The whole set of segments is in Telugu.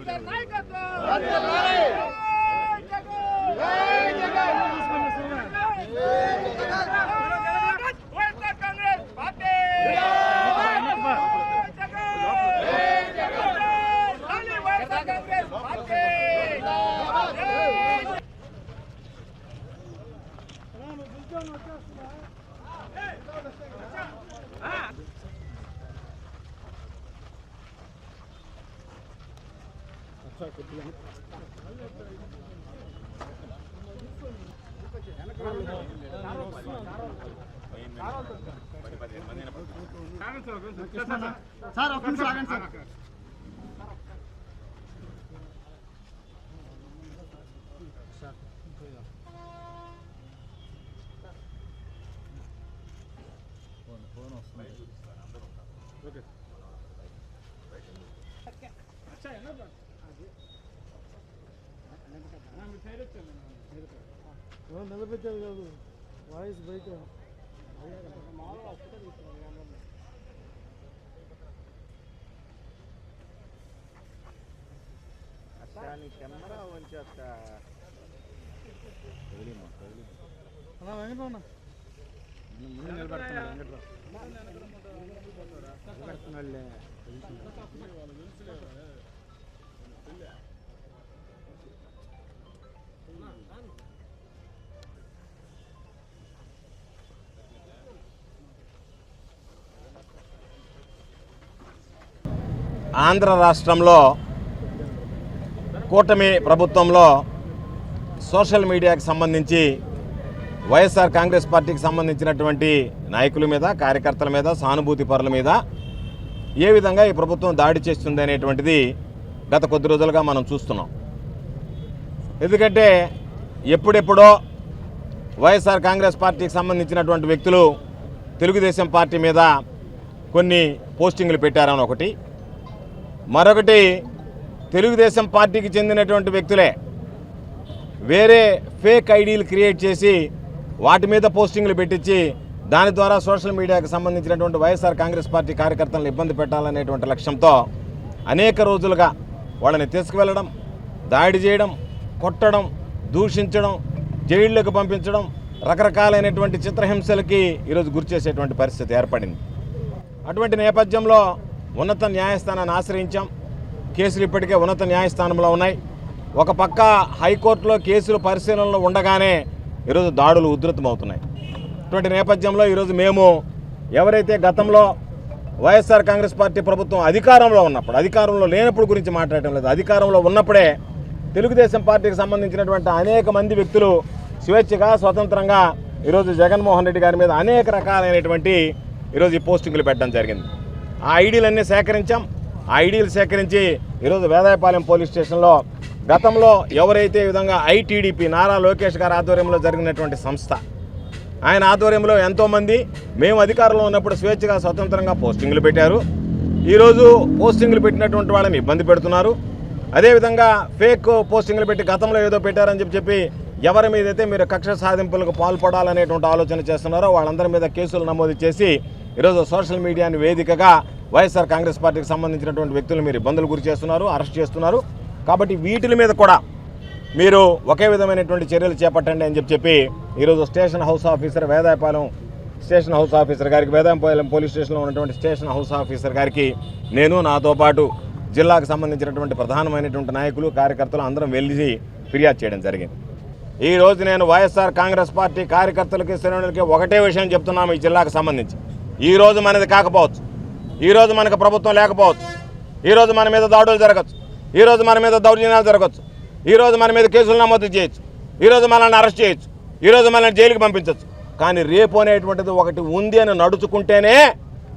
వైఎస్ఆర్ నాయకత్వం సార్ ఒక నిమిషం ఆగండి సార్. ఓకే నిలబెట్టారు కాదు వాయిస్ బయట కెమెరా వంచేస్తా అలా వెంకటరమణ ముందు నిలబడుతున్నాడు వెంకట్రావు ఆంధ్ర రాష్ట్రంలో కూటమి ప్రభుత్వంలో సోషల్ మీడియాకి సంబంధించి వైఎస్ఆర్ కాంగ్రెస్ పార్టీకి సంబంధించినటువంటి నాయకుల మీద కార్యకర్తల మీద సానుభూతి పరుల మీద ఏ విధంగా ఈ ప్రభుత్వం దాడి చేస్తుంది అనేటువంటిది గత కొద్ది రోజులుగా మనం చూస్తున్నాం. ఎందుకంటే ఎప్పుడెప్పుడో వైఎస్ఆర్ కాంగ్రెస్ పార్టీకి సంబంధించినటువంటి వ్యక్తులు తెలుగుదేశం పార్టీ మీద కొన్ని పోస్టింగ్లు పెట్టారని ఒకటి. మరొకటి తెలుగుదేశం పార్టీకి చెందినటువంటి వ్యక్తులే వేరే ఫేక్ ఐడీలు క్రియేట్ చేసి వాటి మీద పోస్టింగ్లు పెట్టించి దాని ద్వారా సోషల్ మీడియాకు సంబంధించినటువంటి వైఎస్ఆర్ కాంగ్రెస్ పార్టీ కార్యకర్తలను ఇబ్బంది పెట్టాలనేటువంటి లక్ష్యంతో అనేక రోజులుగా వాళ్ళని తీసుకువెళ్ళడం దాడి చేయడం కొట్టడం దూషించడం జైళ్ళకు పంపించడం రకరకాలైనటువంటి చిత్రహింసలకి ఈరోజు గురి చేసేటువంటి పరిస్థితి ఏర్పడింది. అటువంటి నేపథ్యంలో ఉన్నత న్యాయస్థానాన్ని ఆశ్రయించాం. కేసులు ఇప్పటికే ఉన్నత న్యాయస్థానంలో ఉన్నాయి. ఒక పక్క హైకోర్టులో కేసులు పరిశీలనలో ఉండగానే ఈరోజు దాడులు ఉధృతమవుతున్నాయి. ఇటువంటి నేపథ్యంలో ఈరోజు మేము ఎవరైతే గతంలో వైఎస్ఆర్ కాంగ్రెస్ పార్టీ ప్రభుత్వం అధికారంలో ఉన్నప్పుడు అధికారంలో లేనప్పుడు గురించి మాట్లాడటం లేదు. అధికారంలో ఉన్నప్పుడే తెలుగుదేశం పార్టీకి సంబంధించినటువంటి అనేక మంది వ్యక్తులు స్వేచ్ఛగా స్వతంత్రంగా ఈరోజు జగన్మోహన్ రెడ్డి గారి మీద అనేక రకాలైనటువంటి ఈరోజు ఈ పోస్టింగ్లు పెట్టడం జరిగింది. ఆ ఐడీలన్నీ సేకరించాం. ఆ ఐడీలు సేకరించి ఈరోజు వేదాయపాలెం పోలీస్ స్టేషన్లో గతంలో ఎవరైతే విధంగా ఐటీడీపీ నారా లోకేష్ గారి ఆధ్వర్యంలో జరిగినటువంటి సంస్థ ఆయన ఆధ్వర్యంలో ఎంతోమంది మేము అధికారంలో ఉన్నప్పుడు స్వేచ్ఛగా స్వతంత్రంగా పోస్టింగ్లు పెట్టారు. ఈరోజు పోస్టింగ్లు పెట్టినటువంటి వాళ్ళని ఇబ్బంది పెడుతున్నారు. అదేవిధంగా ఫేక్ పోస్టింగ్లు పెట్టి గతంలో ఏదో పెట్టారని చెప్పి చెప్పి ఎవరి మీదైతే మీరు కక్ష సాధింపులకు పాల్పడాలనేటువంటి ఆలోచన చేస్తున్నారో వాళ్ళందరి మీద కేసులు నమోదు చేసి ఈరోజు సోషల్ మీడియాని వేదికగా వైఎస్ఆర్ కాంగ్రెస్ పార్టీకి సంబంధించినటువంటి వ్యక్తులు మీరు ఇబ్బందులు గురి చేస్తున్నారు అరెస్ట్ చేస్తున్నారు. కాబట్టి వీటి మీద కూడా మీరు ఒకే విధమైనటువంటి చర్యలు చేపట్టండి అని చెప్పి చెప్పి ఈరోజు station house officer Vedayapalem station house officer గారికి వేదాయపాలెం పోలీస్ స్టేషన్లో ఉన్నటువంటి స్టేషన్ హౌస్ ఆఫీసర్ గారికి నేను నాతో పాటు జిల్లాకు సంబంధించినటువంటి ప్రధానమైనటువంటి నాయకులు కార్యకర్తలు అందరం వెళ్ళి ఫిర్యాదు చేయడం జరిగింది. ఈరోజు నేను వైఎస్ఆర్ కాంగ్రెస్ పార్టీ కార్యకర్తలకి శ్రేణులకి ఒకటే విషయం చెప్తున్నాము ఈ జిల్లాకు సంబంధించి. ఈరోజు మనది కాకపోవచ్చు. ఈరోజు మనకు ప్రభుత్వం లేకపోవచ్చు. ఈరోజు మన మీద దాడులు జరగచ్చు. ఈరోజు మన మీద దౌర్జన్యాలు జరగచ్చు. ఈరోజు మన మీద కేసులు నమోదు చేయొచ్చు. ఈరోజు మనల్ని అరెస్ట్ చేయొచ్చు. ఈరోజు మనల్ని జైలుకి పంపించవచ్చు కానీ రేపు అనేటువంటిది ఒకటి ఉంది అని నడుచుకుంటేనే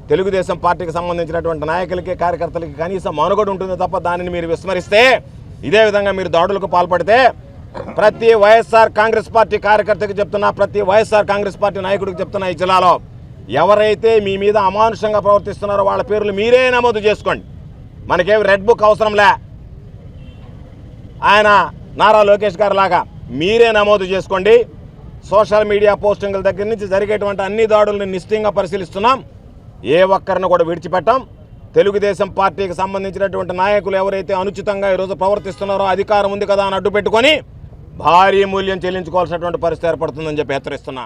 తెలుగుదేశం పార్టీకి సంబంధించినటువంటి నాయకులకి కార్యకర్తలకి కనీసం మనుగడ ఉంటుంది తప్ప దానిని మీరు విస్మరిస్తే ఇదే విధంగా మీరు దాడులకు పాల్పడితే ప్రతి వైఎస్ఆర్ కాంగ్రెస్ పార్టీ కార్యకర్తకి చెప్తున్నా ప్రతి వైఎస్ఆర్ కాంగ్రెస్ పార్టీ నాయకుడికి చెప్తున్నా ఈ జిల్లాలో. ఎవరైతే మీ మీద అమానుషంగా ప్రవర్తిస్తున్నారో వాళ్ళ పేర్లు మీరే నమోదు చేసుకోండి. మనకేమి రెడ్ బుక్ అవసరంలే ఆయన నారా లోకేష్ గారు లాగా మీరే నమోదు చేసుకోండి. సోషల్ మీడియా పోస్టింగ్ల దగ్గర నుంచి జరిగేటువంటి అన్ని దాడుల్ని నిశ్చితంగా పరిశీలిస్తున్నాం. ఏ ఒక్కరిని కూడా విడిచిపెట్టాం. తెలుగుదేశం పార్టీకి సంబంధించినటువంటి నాయకులు ఎవరైతే అనుచితంగా ఈరోజు ప్రవర్తిస్తున్నారో అధికారం ఉంది కదా అని అడ్డు పెట్టుకొని భారీ మూల్యం చెల్లించుకోవాల్సినటువంటి పరిస్థితి ఏర్పడుతుందని చెప్పి హెచ్చరిస్తున్నా.